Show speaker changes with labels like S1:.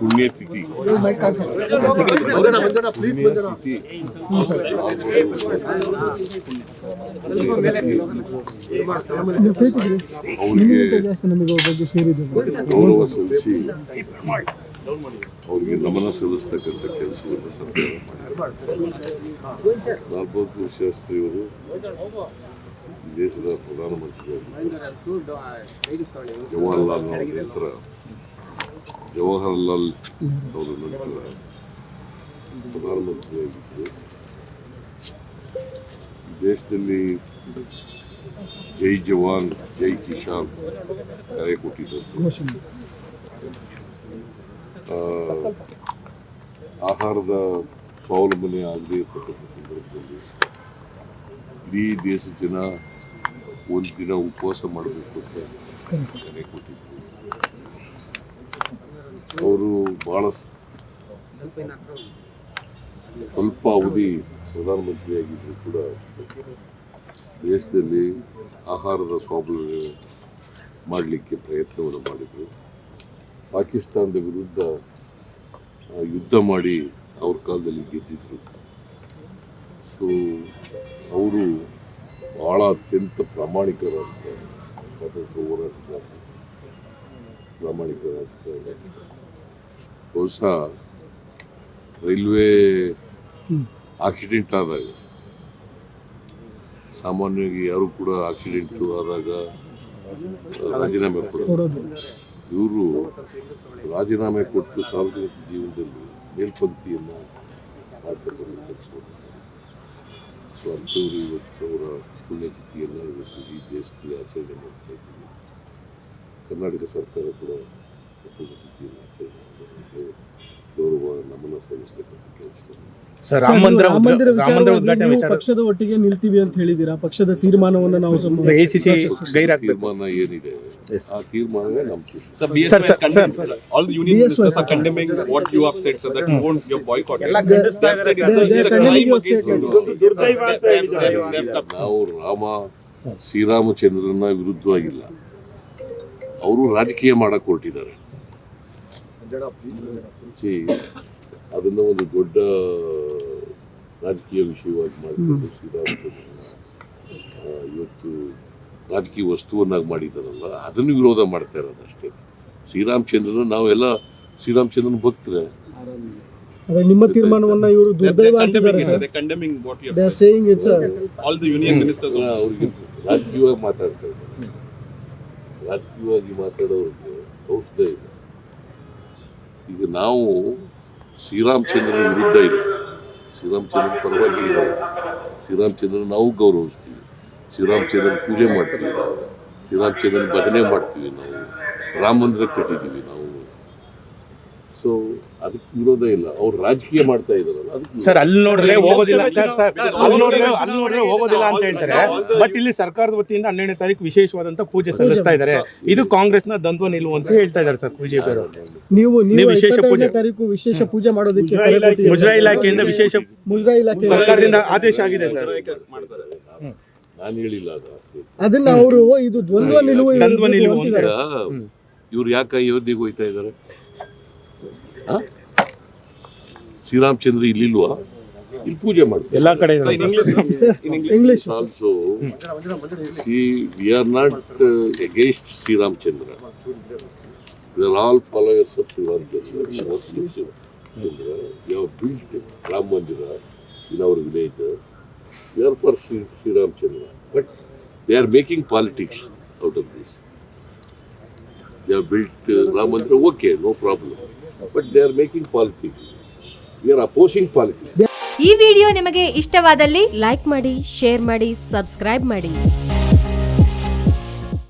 S1: ಪುಣ್ಯತಿಥಿ ಪುಣ್ಯತಿಥಿ ಅವರಿಗೆ
S2: ಬಗ್ಗೆ ಸೇರಿದೆ
S1: ಗೌರವ ಸಲ್ಲಿಸಿ ಅವರಿಗೆ ನಮನ ಸಲ್ಲಿಸ್ತಕ್ಕಂಥ ಕೆಲಸವನ್ನು ಸರ್ಕಾರ ಮಾಡಿದೆ ಲಾಲ್ ಬಹದ್ದೂರ್ ಶಾಸ್ತ್ರಿಯವರು ಈ ದೇಶದ ಪ್ರಧಾನಮಂತ್ರಿಯಾಗಿದ್ದರು ಜವಾಹರ್ಲಾಲ್ ನೆಹರು ನಂತರ ಜವಾಹರ್ಲಾಲ್ ಅವರ ನಂತರ ಪ್ರಧಾನಮಂತ್ರಿಯಾಗಿದ್ದರು ದೇಶದಲ್ಲಿ ಜೈ ಜವಾನ್ ಜೈ ಕಿಶಾನ್ ಕರೆ ಕೊಟ್ಟಿದ್ದರು
S2: ಘೋಷಣೆ
S1: ಆ, ಆಹಾರದ ಸ್ವಾವಲಂಬನೆ ಆಗದೇ ಇರತಕ್ಕಂಥ ಸಂದರ್ಭದಲ್ಲಿ ಇಡೀ ದೇಶದ ಜನ ಒಂದು ದಿನ ಉಪವಾಸ ಮಾಡಬೇಕು ಅಂತ ಅವರು ಭಾಳ ಸ್ವಲ್ಪ ಅವಧಿ ಪ್ರಧಾನಮಂತ್ರಿಯಾಗಿದ್ದರೂ ಕೂಡ. ದೇಶದಲ್ಲಿ ಆಹಾರದ ಸ್ವಾವಲಂಬನೆ ಮಾಡಲಿಕ್ಕೆ ಪ್ರಯತ್ನವನ್ನು ಮಾಡಿದರು. ಪಾಕಿಸ್ತಾನದ ವಿರುದ್ಧ ಯುದ್ಧ ಮಾಡಿ ಅವ್ರ ಕಾಲದಲ್ಲಿ ಗೆದ್ದಿದ್ರು. ಸೊ ಅವರು ಭಾಳ ಅತ್ಯಂತ ಪ್ರಾಮಾಣಿಕರಾದ ಸ್ವಾತಂತ್ರ್ಯ ಹೋರಾಟಗಾರ ಪ್ರಾಮಾಣಿಕ ರಾಜಕಾರಣ ಬಹುಶಃ ರೈಲ್ವೆ ಆಕ್ಸಿಡೆಂಟ್ ಆದಾಗ ಸಾಮಾನ್ಯವಾಗಿ ಯಾರು ಕೂಡ ಆಕ್ಸಿಡೆಂಟು ಆದಾಗ ರಾಜೀನಾಮೆ ಕೊಡೋದು. ಇವರು ರಾಜೀನಾಮೆ ಕೊಟ್ಟು ಸಾರ್ವಜನಿಕ ಜೀವನದಲ್ಲಿ ಮೇಲ್ಪಂಕ್ತಿಯನ್ನು ಮಾಡ್ತಕ್ಕಂಥ ಸೊ ಅಂಥವ್ರು ಇವತ್ತು ಪುಣ್ಯತಿಥಿಯನ್ನು ಇವತ್ತು ಈ ದೇಶದಲ್ಲಿ ಆಚರಣೆ ಮಾಡ್ತಾ ಇದ್ದೀವಿ. ಕರ್ನಾಟಕ ಸರ್ಕಾರ ಕೂಡ ಪುಣ್ಯತಿಥಿಯನ್ನು ಆಚರಣೆ ಮಾಡಿದೆ
S3: ಸರ್ ರಾಮಂದ್ರ
S2: ಪಕ್ಷದ ಒಟ್ಟಿಗೆ ನಿಲ್ತೀವಿ ಅಂತ ಹೇಳಿದೀರಾ ಪಕ್ಷದ ತೀರ್ಮಾನವನ್ನು ನಾವು
S1: ಸಮ್ಮುಮ್ಮನ ಏನಿದೆ? ಆ ರಾಮ ವಿರುದ್ಧವಾಗಿಲ್ಲ. ಅವರು ರಾಜಕೀಯ ಮಾಡಕ್ ಹೊರಟಿದ್ದಾರೆ. ಸಿ ಅದನ್ನು ಒಂದು ದೊಡ್ಡ ರಾಜಕೀಯ ವಿಷಯವಾಗಿ ಮಾಡಿಕೊಂಡು ಶ್ರೀರಾಮಚಂದ್ರ ಆ, ಇವತ್ತು ರಾಜಕೀಯ ವಸ್ತುವನ್ನಾಗಿ ಮಾಡಿದ್ದಾರಲ್ಲ ಅದನ್ನು ವಿರೋಧ ಮಾಡ್ತಾ ಇರೋದು ಅಷ್ಟೇ. ಶ್ರೀರಾಮಚಂದ್ರನ ನಾವೆಲ್ಲ ಶ್ರೀರಾಮಚಂದ್ರನ ಭಕ್ತರೆ.
S2: ನಿಮ್ಮ ತೀರ್ಮಾನವನ್ನ ಇವರು ದುರ್ದೈವ
S1: ಅವ್ರಿಗೆ ರಾಜಕೀಯವಾಗಿ ಮಾತಾಡ್ತಾ ಇದ್ದಾರೆ. ರಾಜಕೀಯವಾಗಿ ಮಾತಾಡೋರಿಗೆ ಔಷಧ ಇಲ್ಲ ಈಗ ನಾವು ಶ್ರೀರಾಮಚಂದ್ರನ ವಿರುದ್ಧ ಇಲ್ಲ. ಶ್ರೀರಾಮಚಂದ್ರನ ಪರವಾಗಿ ಇಲ್ಲ. ಶ್ರೀರಾಮಚಂದ್ರನ ನಾವು ಗೌರವಿಸ್ತೀವಿ. ಶ್ರೀರಾಮಚಂದ್ರನ ಪೂಜೆ ಮಾಡ್ತೀವಿ. ನಾವು ಶ್ರೀರಾಮಚಂದ್ರನ ಭಜನೆ ಮಾಡ್ತೀವಿ ನಾವು. ರಾಮ ಮಂದಿರ ಕಟ್ಟಿದ್ದೀವಿ ನಾವು. ಸೊ ಅದಕ್ಕೆ ವಿರೋಧ ಇಲ್ಲ. ಅವ್ರು ರಾಜಕೀಯ ಮಾಡ್ತಾ ಇದಾರಲ್ಲ ಅದಕ್ಕೆ
S3: ಸರ್ ಅಲ್ಲಿ ನೋಡಿದ್ರೆ ಹೋಗೋದಿಲ್ಲ. ಸರ್ ಸರ್ ಅಲ್ಲಿ ನೋಡಿದ್ರೆ ಅಲ್ಲಿ ನೋಡಿದ್ರೆ ಹೋಗೋದಿಲ್ಲ ಅಂತ ಹೇಳ್ತಾರೆ. ಬಟ್ ಇಲ್ಲಿ ಸರ್ಕಾರದ ವತಿಯಿಂದ ಹನ್ನೆರಡನೇ ತಾರೀಕು ವಿಶೇಷವಾದಂತ ಪೂಜೆ ಸಲ್ಲಿಸ್ತಾ ಇದ್ದಾರೆ. ಇದು ಕಾಂಗ್ರೆಸ್ನ ದ್ವಂದ್ವ ನಿಲುವು ಅಂತ ಹೇಳ್ತಾ ಇದ್ದಾರೆ ಸರ್ ಬಿಜೆಪಿ ಅವರು.
S2: ನೀವು
S3: ನೀವು ವಿಶೇಷ ಪೂಜೆ.
S2: ತಾರೀಕು ವಿಶೇಷ ಪೂಜೆ ಮಾಡೋದಕ್ಕೆ ಕರೆ ಕೊಟ್ಟಿದ್ದೀರಾ.
S3: ಮುಜರಾಯಿ ಇಲಾಖೆಯಿಂದ ವಿಶೇಷ
S2: ಮುಜರಾಯಿ ಇಲಾಖೆ
S3: ಸರ್ಕಾರದಿಂದ ಆದೇಶ ಆಗಿದೆ ಸರ್.
S4: ಮಾಡ್ತಾರೆ.
S1: ನಾನು ಹೇಳಿಲ್ಲ ಅದು
S2: ಅದನ್ನ ಅವರು ಇದು ದ್ವಂದ್ವ ನಿಲುವು
S3: ದ್ವಂದ್ವ ನಿಲುವು
S2: ಅಂತಿದ್ದಾರೆ.
S1: ಇವ್ರು ಯಾಕೆ ಅಯೋಧ್ಯೆಗೆ ಹೋಯ್ತಾ ಇದ್ದಾರೆ? ಶ್ರೀರಾಮಚಂದ್ರ ಇಲ್ಲಿಲ್ವಾ? ಇಲ್ಲಿ ಪೂಜೆ ಮಾಡ್ತಾರೆ.
S3: ಎಲ್ಲ ಕಡೆ.
S4: English
S1: also see we are not against Shriramachandra we are all followers of Shriramachandra Muslims Chandra we have built Rama mandira in our villages we are for Shri Shriramachandra but they are making politics out of this they are built Rama mandira okay no problem but they are making politics we are opposing politics
S5: ಈ video ನಿಮಗೆ ಇಷ್ಟವಾದಲ್ಲಿ like ಮಾಡಿ, share ಮಾಡಿ, subscribe ಮಾಡಿ.